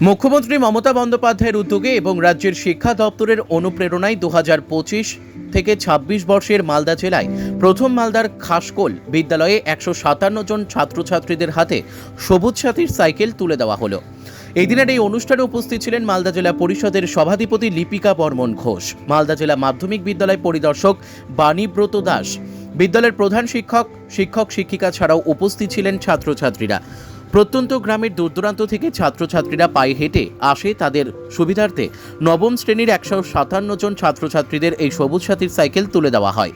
মুখ্যমন্ত্রী মমতা বন্দ্যোপাধ্যায়ের উদ্যোগে এবং রাজ্যের শিক্ষা দপ্তরের অনুপ্রেরণায় দু পঁচিশ থেকে ২৬ বর্ষের মালদা জেলায় প্রথম মালদার খাসকোল বিদ্যালয়ে একশো সাতান্ন জন ছাত্রছাত্রীদের হাতে সবুজ সাথীর সাইকেল তুলে দেওয়া হলো। এই দিনের এই অনুষ্ঠানে উপস্থিত ছিলেন মালদা জেলা পরিষদের সভাধিপতি লিপিকা বর্মন ঘোষ, মালদা জেলা মাধ্যমিক বিদ্যালয় পরিদর্শক বাণীব্রত দাস, বিদ্যালয়ের প্রধান শিক্ষক শিক্ষক শিক্ষিকা ছাড়াও উপস্থিত ছিলেন ছাত্রছাত্রীরা। প্রত্যন্ত গ্রামের দূরদূরান্ত থেকে ছাত্রছাত্রীরা পায়ে হেঁটে আসে তাদের সুবিধার্থে। নবম শ্রেণির একশো সাতান্ন জন ছাত্রছাত্রীদের এই সবুজ সাথীর সাইকেল তুলে দেওয়া হয়।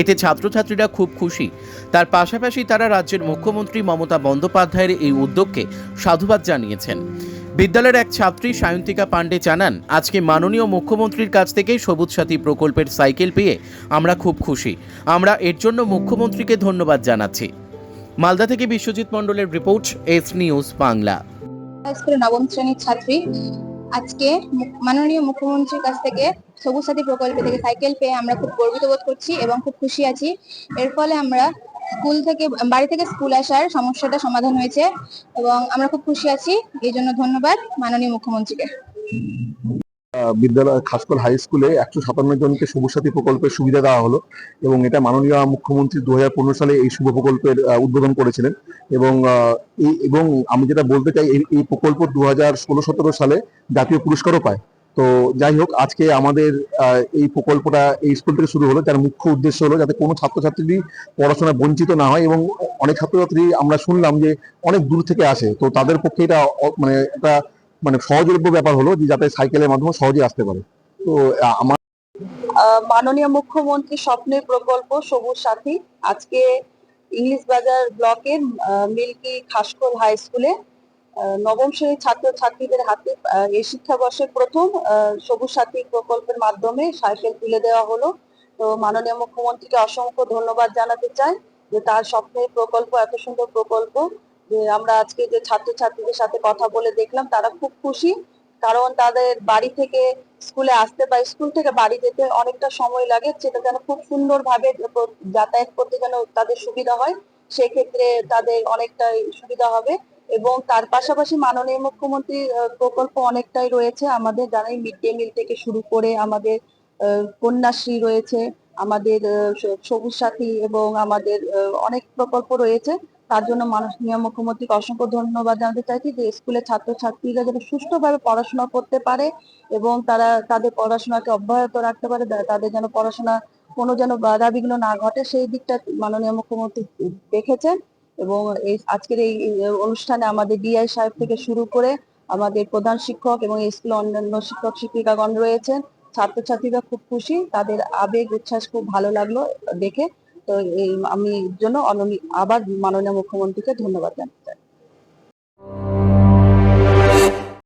এতে ছাত্রছাত্রীরা খুব খুশি। তার পাশাপাশি তারা রাজ্যের মুখ্যমন্ত্রী মমতা বন্দ্যোপাধ্যায়ের এই উদ্যোগকে সাধুবাদ জানিয়েছেন। বিদ্যালয়ের এক ছাত্রী সায়ন্তিকা পাণ্ডে জানান, আজকে মাননীয় মুখ্যমন্ত্রীর কাছ থেকে সবুজ সাথী প্রকল্পের সাইকেল পেয়ে আমরা খুব খুশি। আমরা এর জন্য মুখ্যমন্ত্রীকে ধন্যবাদ জানাচ্ছি। মালদা থেকে বিশ্বজিৎ মণ্ডলের রিপোর্ট এস নিউজ বাংলা। স্কুলের নবম শ্রেণির ছাত্রী। আজকে মাননীয় মুখ্যমন্ত্রীর কাছ থেকে সবুজ সাথী প্রকল্প থেকে সাইকেল পেয়ে আমরা খুব গর্বিত বোধ করছি এবং খুব খুশি আছি। এর ফলে আমরা স্কুল থেকে, বাড়ি থেকে স্কুল আসার সমস্যাটা সমাধান হয়েছে এবং আমরা খুব খুশি আছি। এই জন্য ধন্যবাদ মাননীয় মুখ্যমন্ত্রীকে। বিদ্যালয় খাসকল হাই স্কুলে একশো সাতান্ন জনকে সাথী প্রকল্পের সুবিধা দেওয়া হলো এবং এটা মাননীয় মুখ্যমন্ত্রী দুহাজার পনেরো সালে এই শুভ প্রকল্পের উদ্বোধন করেছিলেন। এবং এবং আমি যেটা বলতে চাই, এই প্রকল্প দু হাজার ষোলো সতেরো সালে জাতীয় পুরস্কারও পায়। তো যাই হোক, আজকে আমাদের এই প্রকল্পটা এই স্কুল থেকে শুরু হলো। যার মুখ্য উদ্দেশ্য হলো যাতে কোনো ছাত্রছাত্রী পড়াশোনা বঞ্চিত না হয় এবং অনেক ছাত্রছাত্রী আমরা শুনলাম যে অনেক দূর থেকে আসে। তো তাদের পক্ষে এটা মানে একটা মানে সহজলভ্য ব্যাপার হলো যে যাতে সাইকেলের মাধ্যমে সহজে আসতে পারে। তো আমার মাননীয় মুখ্যমন্ত্রী স্বপ্নের প্রকল্প সবুজ সাথী। আজকে ইংলিশ বাজার ব্লকের মিল্কি খাসকোল হাই স্কুলে নবম শ্রেণির ছাত্র ছাত্রীদের হাতে এই শিক্ষাবর্ষের প্রথম সবুজ সাথী প্রকল্পের মাধ্যমে সাইকেল তুলে দেওয়া হলো। তো, মাননীয় মুখ্যমন্ত্রীকে অসংখ্য ধন্যবাদ জানাতে চাই যে তার স্বপ্নের প্রকল্প, এত সুন্দর প্রকল্প আমরা আজকে যে ছাত্রছাত্রীদের সাথে কথা বলে দেখলাম, তারা খুব খুশি। কারণ তাদের বাড়ি থেকে স্কুলে আসতে বা স্কুল থেকে বাড়ি যেতে অনেকটা সময় লাগে সেটা যেন খুব সুন্দরভাবে যাতায়াত করতে যেন তাদের সুবিধা হয়, সেক্ষেত্রে তাদের অনেকটাই সুবিধা হবে। এবং তার পাশাপাশি মাননীয় মুখ্যমন্ত্রীর প্রকল্প অনেকটাই রয়েছে আমাদের জানাই মিড ডে মিল থেকে শুরু করে আমাদের কন্যাশ্রী রয়েছে, আমাদের সবুজ সাথী এবং আমাদের অনেক প্রকল্প রয়েছে। তার জন্য মানুষ মাননীয় মুখ্যমন্ত্রীকে অসংখ্য ধন্যবাদ জানাতে চাইছি যে স্কুলের ছাত্রছাত্রীরা যেন সুষ্ঠুভাবে পড়াশোনা করতে পারে এবং তারা তাদের পড়াশোনাকে অব্যাহত রাখতে পারে তাদের যেন পড়াশোনা কোনো যেন বাধা বিঘ্ন না ঘটে, সেই দিকটা মাননীয় মুখ্যমন্ত্রী দেখেছেন এবং এই আজকের এই অনুষ্ঠানে আমাদের ডিআই সাহেব থেকে শুরু করে আমাদের প্রধান শিক্ষক এবং স্কুলে অন্যান্য শিক্ষক শিক্ষিকাগণ রয়েছেন। ছাত্রছাত্রীরা খুব খুশি, তাদের আবেগ, উচ্ছ্বাস খুব ভালো লাগল দেখে। তো এই আমি জন্য আবার মাননীয় মুখ্যমন্ত্রীকে ধন্যবাদ জানাতে চাই